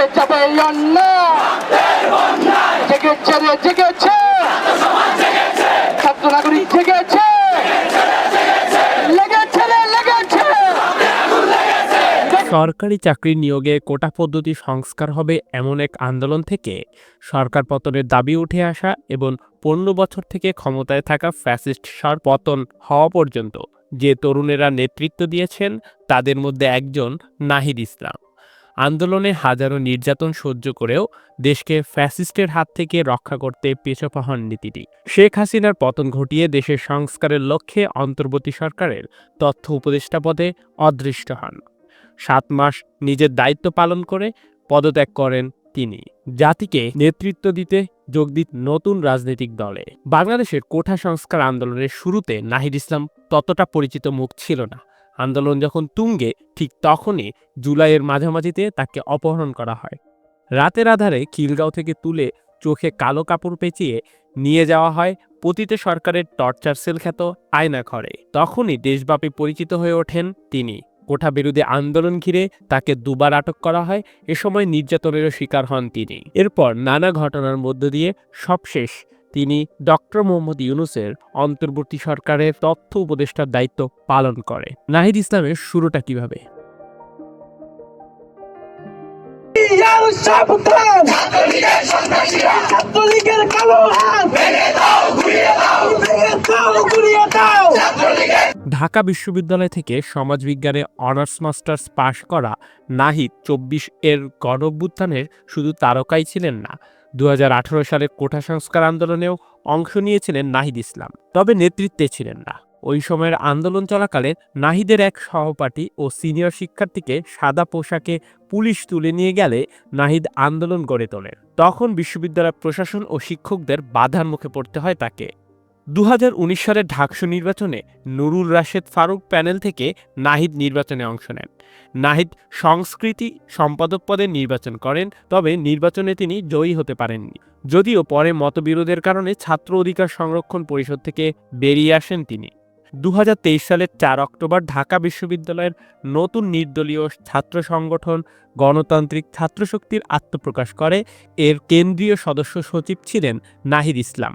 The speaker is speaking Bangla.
এই অন্যায় জেগেছে রে, জেগেছে। ছাত্র নাগরিক জেগেছে। সরকারি চাকরি নিয়োগে কোটা পদ্ধতি সংস্কার হবে এমন এক আন্দোলন থেকে সরকার পতনের দাবি উঠে আসা এবং পনেরো বছর থেকে ক্ষমতায় থাকা ফ্যাসিস্ট সার পতন হওয়া পর্যন্ত যে তরুণেরা নেতৃত্ব দিয়েছেন, তাদের মধ্যে একজন নাহিদ ইসলাম। আন্দোলনে হাজারো নির্যাতন সহ্য করেও দেশকে ফ্যাসিস্টের হাত থেকে রক্ষা করতে পেছপা হন নীতিটি। শেখ হাসিনার পতন ঘটিয়ে দেশের সংস্কারের লক্ষ্যে অন্তর্বর্তী সরকারের তথ্য উপদেষ্টা পদে অদৃষ্ট হন। সাত মাস নিজের দায়িত্ব পালন করে পদত্যাগ করেন তিনি। জাতিকে নেতৃত্ব দিতে যোগ দিত নতুন রাজনৈতিক দলে। বাংলাদেশের কোঠা সংস্কার আন্দোলনের শুরুতে নাহিদ ইসলাম ততটা পরিচিত মুখ ছিল না। আন্দোলন যখন তুঙ্গে, ঠিক তখনই জুলাইয়ের মাঝামাঝিতে তাকে অপহরণ করা হয়। রাতের আধারে খিলগাঁও থেকে তুলে চোখে কালো কাপড় পেঁচিয়ে নিয়ে যাওয়া হয় পতিত সরকারের টর্চার সেল খ্যাত আয়না ঘরে তখনই দেশব্যাপী পরিচিত হয়ে ওঠেন তিনি। কোঠা বিরোধী আন্দোলন ঘিরে তাকে দুবার আটক করা হয়, এ সময় নির্যাতনেরও শিকার হন তিনি। এরপর নানা ঘটনার মধ্য দিয়ে সবশেষ তিনি ডক্টর মোহাম্মদ ইউনুসের অন্তর্বর্তী সরকারের তথ্য উপদেষ্টার দায়িত্ব পালন করে। নাহিদ ইসলামের শুরুটা কীভাবে? ঢাকা বিশ্ববিদ্যালয় থেকে সমাজবিজ্ঞানে অনার্স মাস্টার্স পাশ করা নাহিদ চব্বিশ এর গণঅভ্যুত্থানের শুধু তারকাই ছিলেন না দু সালের কোঠা সংস্কার আন্দোলনেও অংশ নিয়েছিলেন নাহিদ ইসলাম, তবে নেতৃত্বে ছিলেন না। ওই সময়ের আন্দোলন চলাকালে নাহিদের এক সহপাঠী ও সিনিয়র শিক্ষার্থীকে সাদা পোশাকে পুলিশ তুলে নিয়ে গেলে নাহিদ আন্দোলন গড়ে তোলেন তখন বিশ্ববিদ্যালয় প্রশাসন ও শিক্ষকদের বাধার মুখে পড়তে হয় তাকে। দু হাজার উনিশ সালের ঢাকসু নির্বাচনে নুরুল রাশেদ ফারুক প্যানেল থেকে নাহিদ নির্বাচনে অংশ নেন। নাহিদ সংস্কৃতি সম্পাদক পদে নির্বাচন করেন, তবে নির্বাচনে তিনি জয়ী হতে পারেননি। যদিও পরে মতবিরোধের কারণে ছাত্র অধিকার সংরক্ষণ পরিষদ থেকে বেরিয়ে আসেন তিনি। দু হাজার তেইশ সালের চার অক্টোবর ঢাকা বিশ্ববিদ্যালয়ের নতুন নির্দলীয় ছাত্র সংগঠন গণতান্ত্রিক ছাত্রশক্তির আত্মপ্রকাশ করে। এর কেন্দ্রীয় সদস্য সচিব ছিলেন নাহিদ ইসলাম।